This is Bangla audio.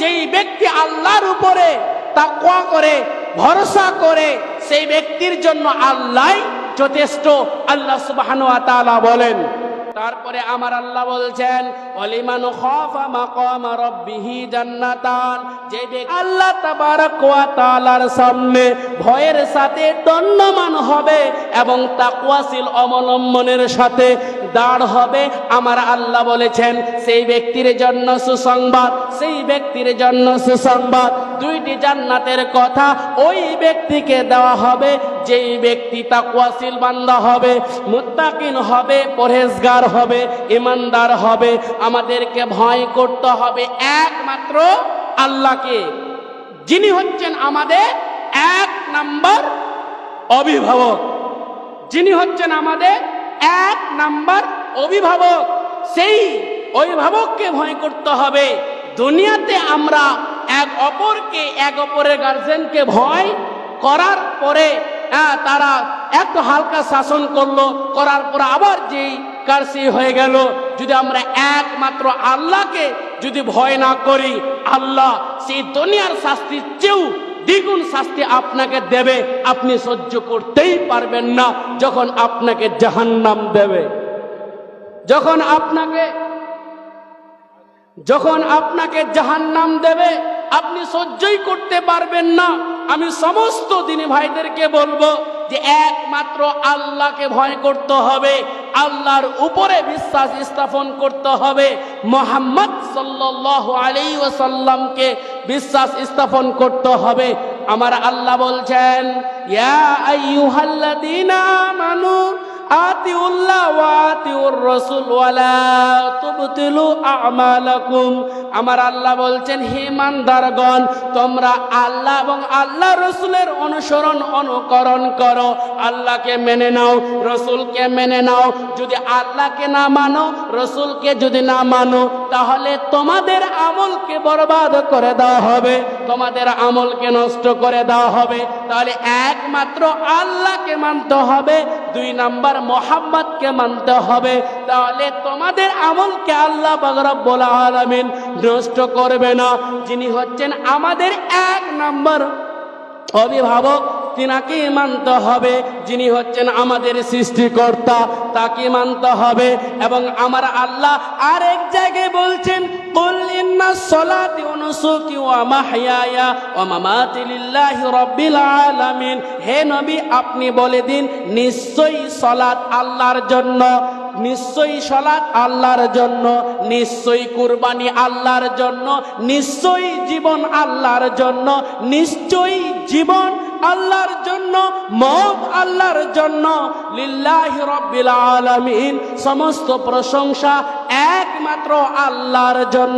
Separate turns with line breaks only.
যেই ব্যক্তি আল্লাহর উপরে তাকওয়া করে, ভরসা করে, সেই ব্যক্তির জন্য আল্লাহ যথেষ্ট। আল্লাহ সুবহানাহু ওয়া বলেন, তারপরে আমার আল্লাহ বলছেন অলিমান খাফা মাকাম রাব্বিহি জান্নাতান, যে ব্যক্তি আল্লাহ তাবারক ওয়া তাআলার সামনে ভয়ের সাথে দণ্ডমান হবে এবং তাকওয়াশীল অবলম্বনের সাথে দাঁড় হবে। আমার আল্লাহ বলেছেন, সেই ব্যক্তির জন্য সুসংবাদ, সেই ব্যক্তির জন্য সুসংবাদ। দুইটি জান্নাতের কথা ওই ব্যক্তিকে দেওয়া হবে, যেই ব্যক্তি তাকওয়াশীল বান্দা হবে, মুত্তাকিন হবে, পরহেজগার হবে, ইমানদার হবে। আমাদেরকে ভয় করতে হবে একমাত্র আল্লাহকে। যিনি হচ্ছেন আমাদের এক নাম্বার অভিভাবক। যিনি হচ্ছেন আমাদের এক নাম্বার অভিভাবক সেই অভিভাবককে ভয় করতে হবে। দুনিয়াতে আমরা এক অপরকে এক অপরের গার্জেনকে ভয় করার পরে হ্যাঁ, তারা একটু হালকা শাসন করল করার পর আবার যেই কারসি হয়ে গেল যদি আমরা একমাত্র আল্লাহকে যদি ভয় না করি আল্লাহ সেই দুনিয়ার শাস্তির চেয়েও দ্বিগুণ শাস্তি আপনাকে দেবে। আপনি সহ্য করতেই পারবেন না যখন আপনাকে জাহান্নাম দেবে। যখন আপনাকে যখন আপনাকে জাহান্নাম দেবে, আপনি সহ্যই করতে পারবেন না। আমি সমস্ত দিনী ভাইদেরকে বলব যে একমাত্র আল্লাহকে ভয় করতে হবে, আল্লাহর উপরে বিশ্বাস স্থাপন করতে হবে। মোহাম্মদ সাল্লাল্লাহু আলাইহি ওয়াসাল্লামকে বিশ্বাস স্থাপন করতে হবে। আমার আল্লাহ বলছেন, ইয়া আইয়ুহাল্লাযীনা আমানু আতিউল্লাহ ওয়া আতিউর রাসূল ওয়ালা তুবতিলু আমালাকুম। আমার আল্লাহ বলছেন, হে ইমানদারগণ তোমরা আল্লাহ এবং আল্লাহ রসুলের অনুসরণ, অনুকরণ করো। আল্লাহকে মেনে নাও, রসুলকে মেনে নাও। যদি আল্লাহকে না মানো, রসুলকে যদি না মানো, তাহলে তোমাদের আমলকে বরবাদ করে দেওয়া হবে। তোমাদের আমলকে নষ্ট করে দেওয়া হবে। তাহলে একমাত্র আল্লাহকে মানতে হবে, দুই নাম্বার মোহাম্মদকে মানতে হবে। তাহলে তোমাদের আমলকে আল্লাহ বগরব্বুল আলামিন নষ্ট করবে না। যিনি হচ্ছেন আমাদের এক নাম্বার অভিভাবক তিনাকে মানতে হবে। যিনি হচ্ছেন আমাদের সৃষ্টিকর্তা তাকে মানতে হবে। এবং আমার আল্লাহ আরেক জায়গায় বলছেন হে নবী, আপনি বলে দিন, নিশ্চয়ই সলাত আল্লাহর জন্য। নিশ্চয়ই সলাৎ আল্লাহর জন্য, নিশ্চয়ই কুরবানি আল্লাহর জন্য, নিশ্চয়ই জীবন আল্লাহর জন্য, নিশ্চয়ই জীবন আল্লাহর জন্য, মত আল্লাহর জন্য। লিল্লাহি রব্বিল আলামিন, সমস্ত প্রশংসা একমাত্র আল্লাহর জন্য।